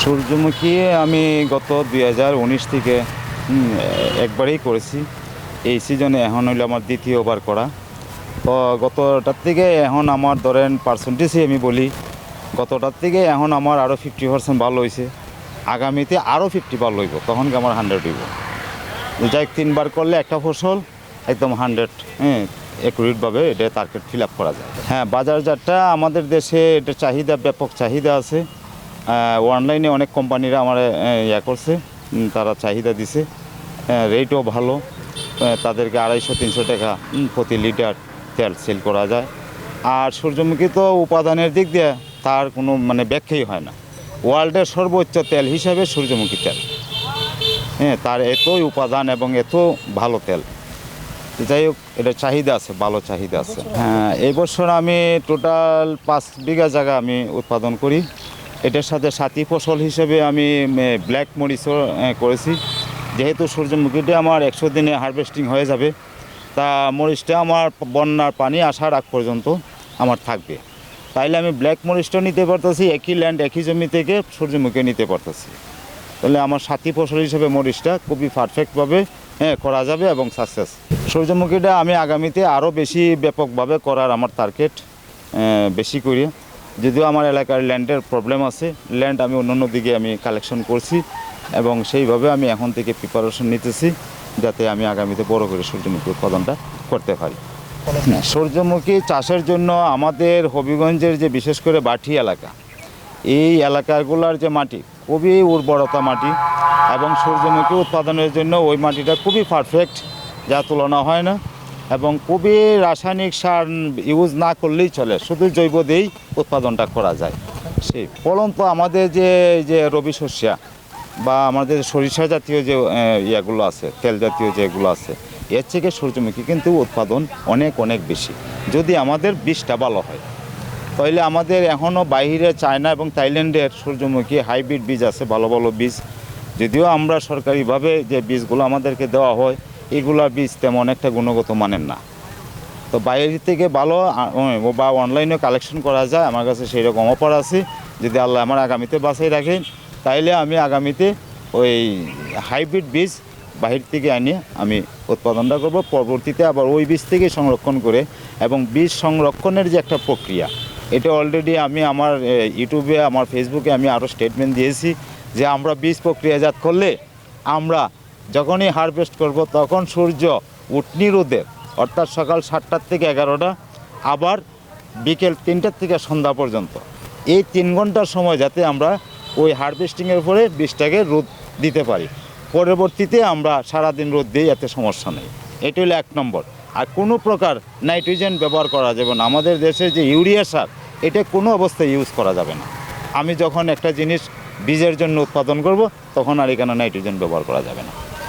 সূর্যমুখী আমি গত দুই হাজার উনিশ থেকে একবারেই করেছি। এই সিজনে এখন হইল আমার দ্বিতীয়বার করা। তো গতটার থেকে এখন আমার ধরেন পার্সেন্টেজই আমি বলি, গতটার থেকে এখন আমার আরও ফিফটি পার্সেন্ট ভালো হয়েছে আগামীতে আরও ফিফটি ভালো হইব, তখন আমার হান্ড্রেড হইব? যাই তিনবার করলে একটা ফসল একদম হান্ড্রেড হ্যাঁ একুরেটভাবে এটা টার্গেট ফিল আপ করা যায়। হ্যাঁ বাজারজাতটা আমাদের দেশে এটা চাহিদা, ব্যাপক চাহিদা আছে। অনলাইনে অনেক কোম্পানিরা আমার ইয়া করছে। তারা চাহিদা দিছে। রেটও ভালো। তাদেরকে আড়াইশো, তিনশো টাকা প্রতি লিটার তেল সেল করা যায়। আর সূর্যমুখী তো উপাদানের দিক দিয়ে তার কোনো মানে ব্যাখ্যাই হয় না। ওয়ার্ল্ডের সর্বোচ্চ তেল হিসাবে সূর্যমুখী তেল। হ্যাঁ তার এতই উপাদান এবং এত ভালো তেল। যাই হোক, এটা চাহিদা আছে, ভালো চাহিদা আছে। হ্যাঁ এবছর আমি টোটাল পাঁচ বিঘা জায়গা আমি উৎপাদন করি। এটার সাথে সাথী ফসল হিসেবে আমি ব্ল্যাক মরিচও করেছি। যেহেতু সূর্যমুখীটা আমার একশো দিনে হারভেস্টিং হয়ে যাবে, তা মরিচটা আমার বন্যার পানি আসার আগ পর্যন্ত আমার থাকবে। তাইলে আমি ব্ল্যাক মরিচটাও নিতে পারতেছি, একই ল্যান্ড একই জমি থেকে সূর্যমুখী নিতে পারতেছি। তাহলে আমার সাথী ফসল হিসেবে মরিচটা খুবই পারফেক্টভাবে হ্যাঁ করা যাবে এবং সাকসেস সূর্যমুখীটা আমি আগামীতে আরও বেশি ব্যাপকভাবে করার আমার টার্গেট বেশি করি। যদিও আমার এলাকার ল্যান্ডের প্রবলেম আছে ল্যান্ড আমি অন্য দিকে আমি কালেকশন করছি এবং সেইভাবে আমি এখন থেকে প্রিপারেশন নিতেছি যাতে আমি আগামীতে বড় করে সূর্যমুখী উৎপাদনটা করতে পারি। সূর্যমুখী চাষের জন্য আমাদের হবিগঞ্জের যে বিশেষ করে বাঠি এলাকা এই এলাকাগুলোর যে মাটি খুবই উর্বরতা মাটি এবং সূর্যমুখী উৎপাদনের জন্য ওই মাটিটা খুবই পারফেক্ট যা তুলনা হয় না। এবং খুবই রাসায়নিক সার ইউজ না করলেই চলে, শুধু জৈব দিয়েই উৎপাদনটা করা যায়। সেই ফলন তো আমাদের যে যে রবি শস্যা বা আমাদের সরিষা জাতীয় যে ইয়েগুলো আছে, তেল জাতীয় যেগুলো আছে, এর থেকে সূর্যমুখী কিন্তু উৎপাদন অনেক অনেক বেশি। যদি আমাদের বীজটা ভালো হয় তাহলে আমাদের এখনও বাইরে চায়না এবং থাইল্যান্ডের সূর্যমুখী হাইব্রিড বীজ আছে, ভালো ভালো বীজ। যদিও আমরা সরকারিভাবে যে বীজগুলো আমাদেরকে দেওয়া হয় এগুলা বীজ তেমন একটা গুণগত মানের না। তো বাইরে থেকে ভালো বা অনলাইনে কালেকশন করা যায়, আমার কাছে সেই রকম অফার আছে। যদি আল্লাহ আমার আগামীতে বাছাই রাখেন, তাইলে আমি আগামীতে ওই হাইব্রিড বীজ বাহির থেকে আনি আমি উৎপাদনটা করব। পরবর্তীতে আবার ওই বীজ থেকে সংরক্ষণ করে এবং বীজ সংরক্ষণের যে একটা প্রক্রিয়া, এটা অলরেডি আমি আমার ইউটিউবে আমার ফেসবুকে আমি আরও স্টেটমেন্ট দিয়েছি যে আমরা বীজ প্রক্রিয়াজাত করলে আমরা যখনই হারভেস্ট করব, তখন সূর্য উঠনি রোদের অর্থাৎ সকাল সাতটার থেকে এগারোটা, আবার বিকেল তিনটার থেকে সন্ধ্যা পর্যন্ত। এই তিন ঘণ্টার সময় যাতে আমরা ওই হারভেস্টিংয়ের পরে বীজটাকে রোদ দিতে পারি। পরবর্তীতে আমরা সারাদিন রোদ দিই, এতে সমস্যা নেই। এটি হলো এক নম্বর। আর কোনো প্রকার নাইট্রোজেন ব্যবহার করা যাবে না। আমাদের দেশে যে ইউরিয়া সার, এটা কোনো অবস্থায় ইউজ করা যাবে না। আমি যখন একটা জিনিস বীজের জন্য উৎপাদন করব, তখন আর এখানে নাইট্রোজেন ব্যবহার করা যাবে না।